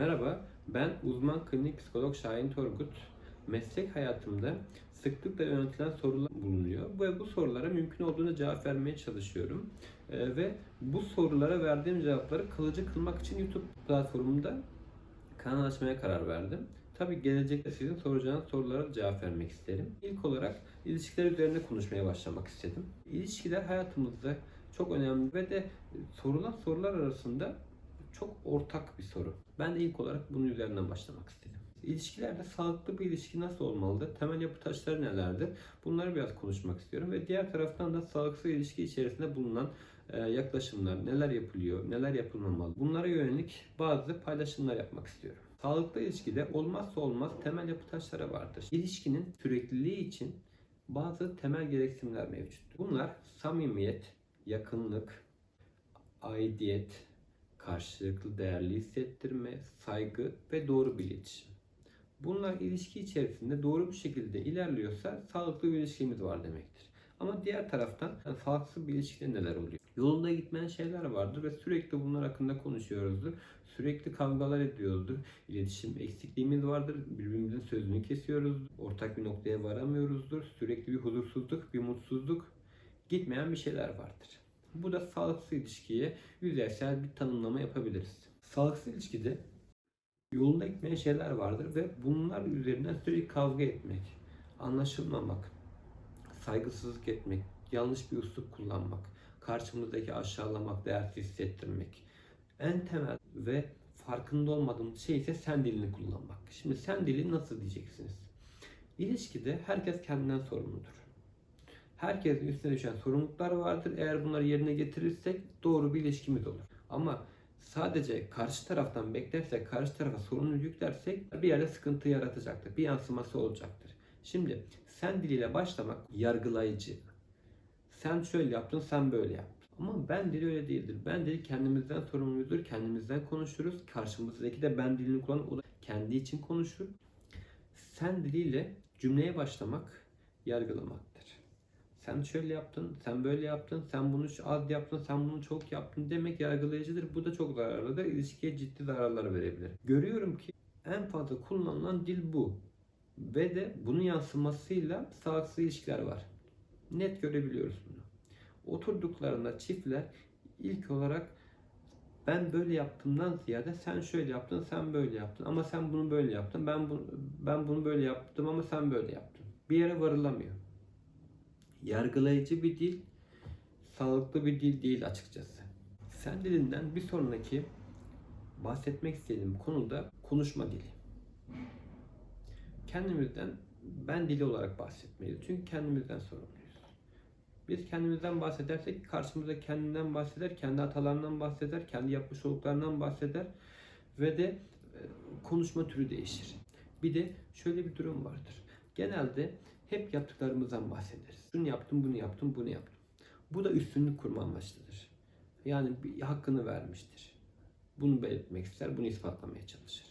Merhaba, ben uzman klinik psikolog Şahin Torgut. Meslek hayatımda sıklıkla yönetilen sorular bulunuyor ve bu sorulara mümkün olduğunca cevap vermeye çalışıyorum. Ee, ve bu sorulara verdiğim cevapları kalıcı kılmak için YouTube platformunda kanal açmaya karar verdim. Tabi gelecekte sizin soracağınız sorulara cevap vermek isterim. İlk olarak ilişkiler üzerine konuşmaya başlamak istedim. İlişkiler hayatımızda çok önemli ve de sorulan sorular arasında çok ortak bir soru. Ben de ilk olarak bunun üzerinden başlamak istedim. İlişkilerde sağlıklı bir ilişki nasıl olmalıdır? Temel yapı taşları nelerdir? Bunları biraz konuşmak istiyorum ve diğer taraftan da sağlıksız ilişki içerisinde bulunan e, yaklaşımlar, neler yapılıyor, neler yapılmamalı. Bunlara yönelik bazı paylaşımlar yapmak istiyorum. Sağlıklı ilişkide olmazsa olmaz temel yapı taşları vardır. İlişkinin sürekliliği için bazı temel gereksinimler mevcuttur. Bunlar samimiyet, yakınlık, aidiyet, karşılıklı değerli hissettirme, saygı ve doğru bir iletişim. Bunlar ilişki içerisinde doğru bir şekilde ilerliyorsa sağlıklı bir ilişkimiz var demektir. Ama diğer taraftan yani sağlıksız bir ilişkide neler oluyor? Yolunda gitmeyen şeyler vardır ve sürekli bunlar hakkında konuşuyoruzdur. Sürekli kavgalar ediyoruzdur. İletişim eksikliğimiz vardır. Birbirimizin sözünü kesiyoruz. Ortak bir noktaya varamıyoruzdur. Sürekli bir huzursuzluk, bir mutsuzluk gitmeyen bir şeyler vardır. Bu da sağlıksız ilişkiye yüzeysel bir tanımlama yapabiliriz. Sağlıksız ilişkide yolunda gitmeyen şeyler vardır ve bunlar üzerinden sürekli kavga etmek, anlaşılmamak, saygısızlık etmek, yanlış bir üslup kullanmak, karşımızdaki aşağılamak, değersiz hissettirmek. En temel ve farkında olmadığım şey ise sen dilini kullanmak. Şimdi sen dili nasıl diyeceksiniz? İlişkide herkes kendinden sorumludur. Herkesin üstüne düşen sorumluluklar vardır. Eğer bunları yerine getirirsek doğru bir ilişkimiz olur. Ama sadece karşı taraftan beklersek, karşı tarafa sorumlu yüklersek bir yerde sıkıntı yaratacaktır. Bir yansıması olacaktır. Şimdi sen diliyle başlamak yargılayıcı. Sen şöyle yaptın, sen böyle yaptın. Ama ben dili öyle değildir. Ben dili kendimizden sorumluyuzdur. Kendimizden konuşuruz. Karşımızdaki de ben dilini kullanır. O da kendi için konuşur. Sen diliyle cümleye başlamak yargılamaktır. Sen şöyle yaptın, sen böyle yaptın, sen bunu az yaptın, sen bunu çok yaptın demek yargılayıcıdır. Bu da çok zararlıdır. İlişkiye ciddi zararlar verebilir. Görüyorum ki en fazla kullanılan dil bu. Ve de bunun yansımasıyla sağlıksız ilişkiler var. Net görebiliyoruz bunu. Oturduklarında çiftler ilk olarak ben böyle yaptığımdan ziyade sen şöyle yaptın, sen böyle yaptın ama sen bunu böyle yaptın. Ben bunu ben bunu böyle yaptım ama sen böyle yaptın. Bir yere varılamıyor. Yargılayıcı bir dil, sağlıklı bir dil değil açıkçası. Sen dilinden bir sonraki bahsetmek istediğim konuda konuşma dili. Kendimizden ben dili olarak bahsetmeliyiz. Çünkü kendimizden sorumluyuz. Biz kendimizden bahsedersek karşımızda kendinden bahseder, kendi hatalarından bahseder, kendi yapmış olduklarından bahseder ve de e, konuşma türü değişir. Bir de şöyle bir durum vardır. Genelde hep yaptıklarımızdan bahsederiz. Şunu yaptım, bunu yaptım, bunu yaptım. Bu da üstünlük kurma amaçlıdır. Yani bir hakkını vermiştir. Bunu belirtmek ister, bunu ispatlamaya çalışır.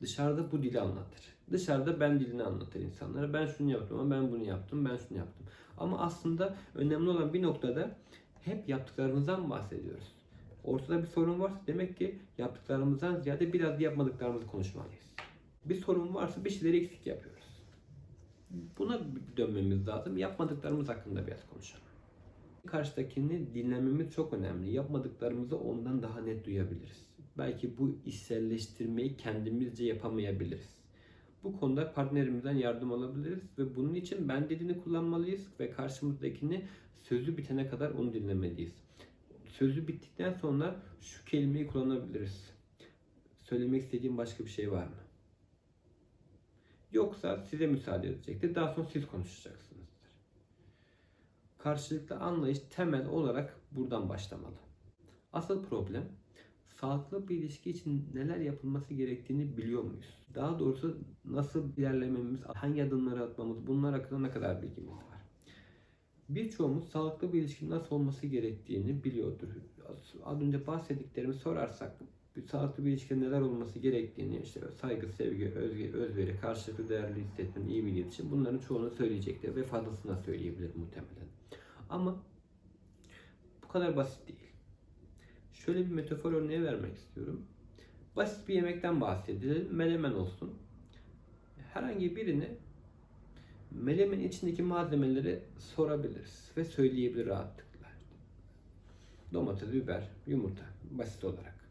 Dışarıda bu dili anlatır. Dışarıda ben dilini anlatır insanlara. Ben şunu yaptım ama ben bunu yaptım, ben şunu yaptım. Ama aslında önemli olan bir noktada hep yaptıklarımızdan bahsediyoruz. Ortada bir sorun varsa demek ki yaptıklarımızdan ziyade biraz yapmadıklarımızı konuşmalıyız. Bir sorun varsa bir şeyleri eksik yapıyoruz. Buna dönmemiz lazım. Yapmadıklarımız hakkında biraz konuşalım. Karşıdakini dinlememiz çok önemli. Yapmadıklarımızı ondan daha net duyabiliriz. Belki bu içselleştirmeyi kendimizce yapamayabiliriz. Bu konuda partnerimizden yardım alabiliriz ve bunun için ben dilini kullanmalıyız ve karşımızdakini sözü bitene kadar onu dinlemeliyiz. Sözü bittikten sonra şu kelimeyi kullanabiliriz. Söylemek istediğim başka bir şey var mı? Yoksa size müsaade edecektir. Daha sonra siz konuşacaksınızdır. Karşılıklı anlayış temel olarak buradan başlamalı. Asıl problem sağlıklı bir ilişki için neler yapılması gerektiğini biliyor muyuz? Daha doğrusu nasıl ilerlememiz, hangi adımları atmamız, bunlar hakkında ne kadar bilgimiz var? Birçoğumuz sağlıklı bir ilişkinin nasıl olması gerektiğini biliyordur. Az önce bahsettiklerimi sorarsak bir sağlıklı bir ilişkide neler olması gerektiğini işte saygı, sevgi, özge, özveri, karşılıklı değerli hissetme, iyi bir iletişim bunların çoğunu söyleyecektir ve fazlasını da söyleyebilir muhtemelen. Ama bu kadar basit değil. Şöyle bir metafor örneği vermek istiyorum. Basit bir yemekten bahsedelim. Menemen olsun. Herhangi birini Melemenin içindeki malzemeleri sorabiliriz ve söyleyebilir rahatlıkla. Domates, biber, yumurta basit olarak.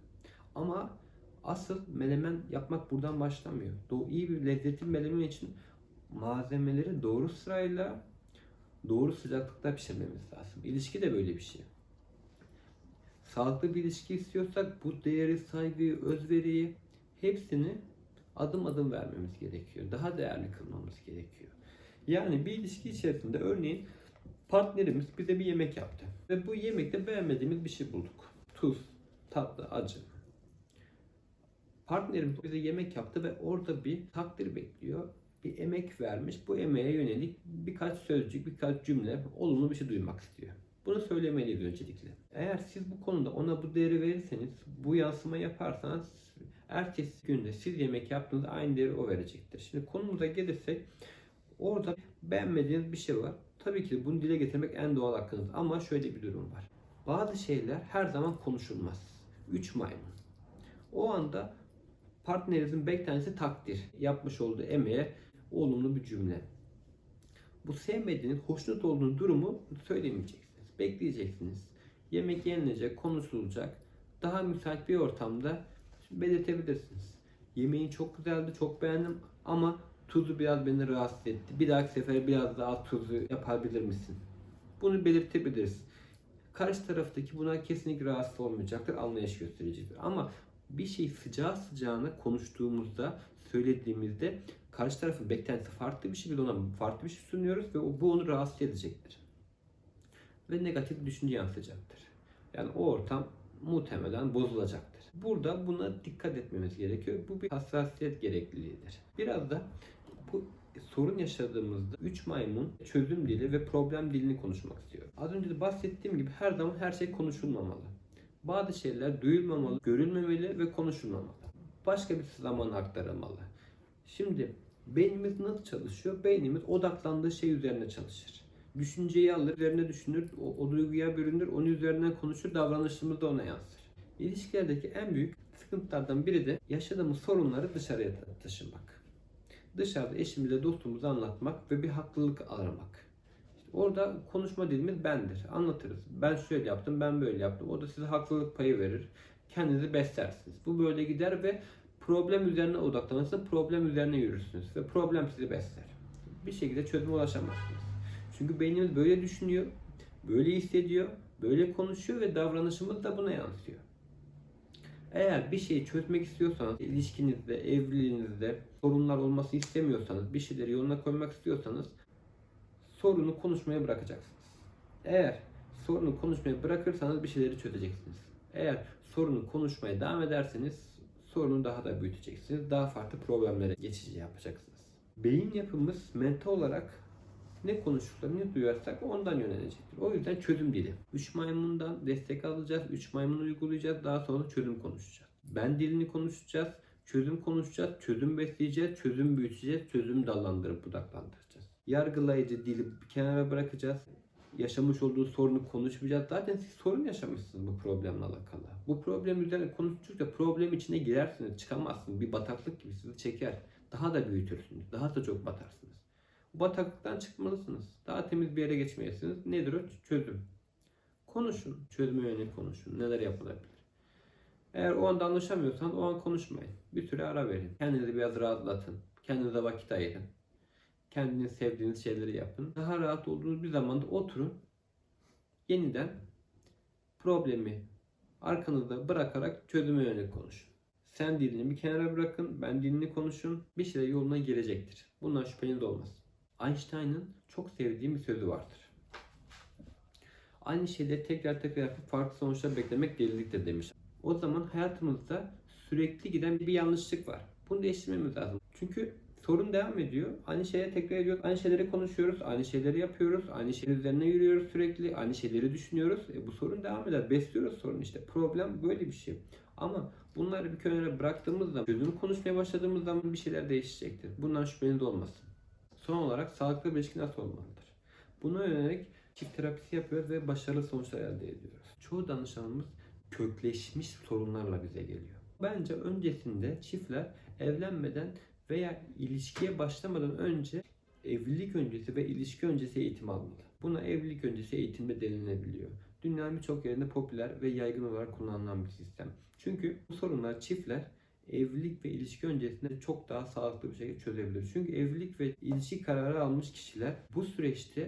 Ama asıl melemen yapmak buradan başlamıyor. Do iyi bir lezzetli melemen için malzemeleri doğru sırayla doğru sıcaklıkta pişirmemiz lazım. İlişki de böyle bir şey. Sağlıklı bir ilişki istiyorsak bu değeri, saygıyı, özveriyi hepsini adım adım vermemiz gerekiyor. Daha değerli kılmamız gerekiyor. Yani bir ilişki içerisinde örneğin partnerimiz bize bir yemek yaptı. Ve bu yemekte beğenmediğimiz bir şey bulduk. Tuz, tatlı, acı. Partnerimiz bize yemek yaptı ve orada bir takdir bekliyor. Bir emek vermiş. Bu emeğe yönelik birkaç sözcük, birkaç cümle, olumlu bir şey duymak istiyor. Bunu söylemeliyiz öncelikle. Eğer siz bu konuda ona bu değeri verirseniz, bu yansıma yaparsanız ertesi günde siz yemek yaptığınızda aynı değeri o verecektir. Şimdi konumuza gelirsek Orada beğenmediğiniz bir şey var. Tabii ki bunu dile getirmek en doğal hakkınız. Ama şöyle bir durum var. Bazı şeyler her zaman konuşulmaz. Üç maymun. O anda partnerinizin beklentisi takdir. Yapmış olduğu emeğe olumlu bir cümle. Bu sevmediğiniz, hoşnut olduğunuz durumu söylemeyeceksiniz. Bekleyeceksiniz. Yemek yenilecek, konuşulacak. Daha müsait bir ortamda belirtebilirsiniz. Yemeğin çok güzeldi, çok beğendim ama tuzu biraz beni rahatsız etti. Bir dahaki sefere biraz daha tuzu yapabilir misin? Bunu belirtebiliriz. Karşı taraftaki buna kesinlikle rahatsız olmayacaktır, anlayış gösterecektir. Ama bir şey sıcağı sıcağına konuştuğumuzda, söylediğimizde karşı tarafın beklentisi farklı bir şekilde ona farklı bir şey sunuyoruz ve bu onu rahatsız edecektir. Ve negatif düşünce yansıyacaktır. Yani o ortam muhtemelen bozulacaktır. Burada buna dikkat etmemiz gerekiyor. Bu bir hassasiyet gerekliliğidir. Biraz da bu sorun yaşadığımızda 3 maymun çözüm dili ve problem dilini konuşmak istiyor. Az önce de bahsettiğim gibi her zaman her şey konuşulmamalı. Bazı şeyler duyulmamalı, görülmemeli ve konuşulmamalı. Başka bir zaman aktarılmalı. Şimdi beynimiz nasıl çalışıyor? Beynimiz odaklandığı şey üzerine çalışır. Düşünceyi alır, üzerine düşünür, o, o duyguya bürünür, onun üzerinden konuşur, davranışımız da ona yansır. İlişkilerdeki en büyük sıkıntılardan biri de yaşadığımız sorunları dışarıya taşımak dışarıda eşimize, dostumuza anlatmak ve bir haklılık aramak. Orada konuşma dilimiz bendir. Anlatırız. Ben şöyle yaptım, ben böyle yaptım. O da size haklılık payı verir. Kendinizi beslersiniz. Bu böyle gider ve problem üzerine odaklanırsınız. Problem üzerine yürürsünüz. Ve problem sizi besler. Bir şekilde çözüme ulaşamazsınız. Çünkü beynimiz böyle düşünüyor, böyle hissediyor, böyle konuşuyor ve davranışımız da buna yansıyor. Eğer bir şeyi çözmek istiyorsanız, ilişkinizde, evliliğinizde sorunlar olması istemiyorsanız, bir şeyleri yoluna koymak istiyorsanız sorunu konuşmaya bırakacaksınız. Eğer sorunu konuşmaya bırakırsanız bir şeyleri çözeceksiniz. Eğer sorunu konuşmaya devam ederseniz sorunu daha da büyüteceksiniz. Daha farklı problemlere geçici yapacaksınız. Beyin yapımız mental olarak ne konuştuklarını duyarsak ondan yönelecektir. O yüzden çözüm dili. Üç maymundan destek alacağız, üç maymun uygulayacağız, daha sonra çözüm konuşacağız. Ben dilini konuşacağız, çözüm konuşacağız, çözüm besleyeceğiz, çözüm büyüteceğiz, çözüm dallandırıp budaklandıracağız. Yargılayıcı dili kenara bırakacağız. Yaşamış olduğu sorunu konuşmayacağız. Zaten siz sorun yaşamışsınız bu problemle alakalı. Bu problem üzerine konuştukça problem içine girersiniz, çıkamazsınız. Bir bataklık gibi sizi çeker. Daha da büyütürsünüz, daha da çok batarsınız. Bu bataklıktan çıkmalısınız. Daha temiz bir yere geçmelisiniz. Nedir o? Çözüm. Konuşun. Çözüme yönelik konuşun. Neler yapılabilir? Eğer o anda anlaşamıyorsan o an konuşmayın. Bir süre ara verin. Kendinizi biraz rahatlatın. Kendinize vakit ayırın. Kendiniz sevdiğiniz şeyleri yapın. Daha rahat olduğunuz bir zamanda oturun. Yeniden problemi arkanızda bırakarak çözüme yönelik konuşun. Sen dilini bir kenara bırakın, ben dilini konuşun. Bir şeyler yoluna girecektir. Bundan şüpheniz olmasın. Einstein'ın çok sevdiğim bir sözü vardır. Aynı şeyleri tekrar tekrar yapıp farklı sonuçlar beklemek deliliktir demiş. O zaman hayatımızda sürekli giden bir yanlışlık var. Bunu değiştirmemiz lazım. Çünkü sorun devam ediyor. Aynı şeye tekrar ediyoruz. Aynı şeyleri konuşuyoruz. Aynı şeyleri yapıyoruz. Aynı şeyler üzerine yürüyoruz sürekli. Aynı şeyleri düşünüyoruz. E, bu sorun devam eder. Besliyoruz sorun işte. Problem böyle bir şey. Ama bunları bir kenara bıraktığımız zaman, çözümü konuşmaya başladığımız zaman bir şeyler değişecektir. Bundan şüpheniz olmasın. Son olarak sağlıklı bir ilişki nasıl olmalıdır? Buna yönelik çift terapisi yapıyoruz ve başarılı sonuçlar elde ediyoruz. Çoğu danışanımız kökleşmiş sorunlarla bize geliyor. Bence öncesinde çiftler evlenmeden veya ilişkiye başlamadan önce evlilik öncesi ve ilişki öncesi eğitim almalı. Buna evlilik öncesi eğitimde denilebiliyor. Dünyanın birçok yerinde popüler ve yaygın olarak kullanılan bir sistem. Çünkü bu sorunlar çiftler evlilik ve ilişki öncesinde çok daha sağlıklı bir şekilde çözebilir. Çünkü evlilik ve ilişki kararı almış kişiler bu süreçte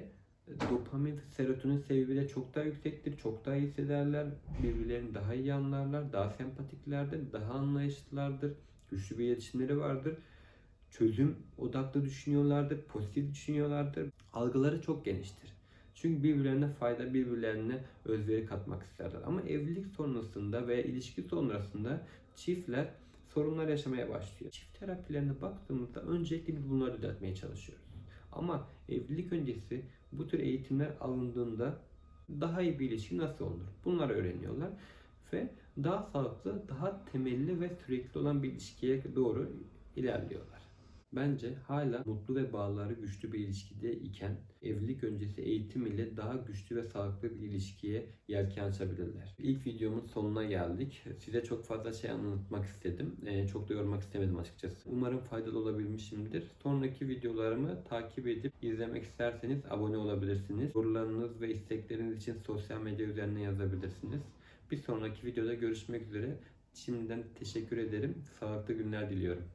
e, dopamin serotonin seviyeleri çok daha yüksektir, çok daha iyi hissederler, birbirlerini daha iyi anlarlar, daha sempatiklerdir, daha anlayışlılardır, güçlü bir iletişimleri vardır, çözüm odaklı düşünüyorlardır, pozitif düşünüyorlardır, algıları çok geniştir. Çünkü birbirlerine fayda, birbirlerine özveri katmak isterler. Ama evlilik sonrasında veya ilişki sonrasında çiftler sorunlar yaşamaya başlıyor. Çift terapilerine baktığımızda öncelikle biz bunları düzeltmeye çalışıyoruz. Ama evlilik öncesi bu tür eğitimler alındığında daha iyi bir ilişki nasıl olur? Bunları öğreniyorlar ve daha sağlıklı, daha temelli ve sürekli olan bir ilişkiye doğru ilerliyorlar. Bence hala mutlu ve bağları güçlü bir ilişkide iken evlilik öncesi eğitim ile daha güçlü ve sağlıklı bir ilişkiye yelken açabilirler. İlk videomun sonuna geldik. Size çok fazla şey anlatmak istedim. Ee, çok da yormak istemedim açıkçası. Umarım faydalı olabilmişimdir. Sonraki videolarımı takip edip izlemek isterseniz abone olabilirsiniz. Sorularınız ve istekleriniz için sosyal medya üzerinden yazabilirsiniz. Bir sonraki videoda görüşmek üzere. Şimdiden teşekkür ederim. Sağlıklı günler diliyorum.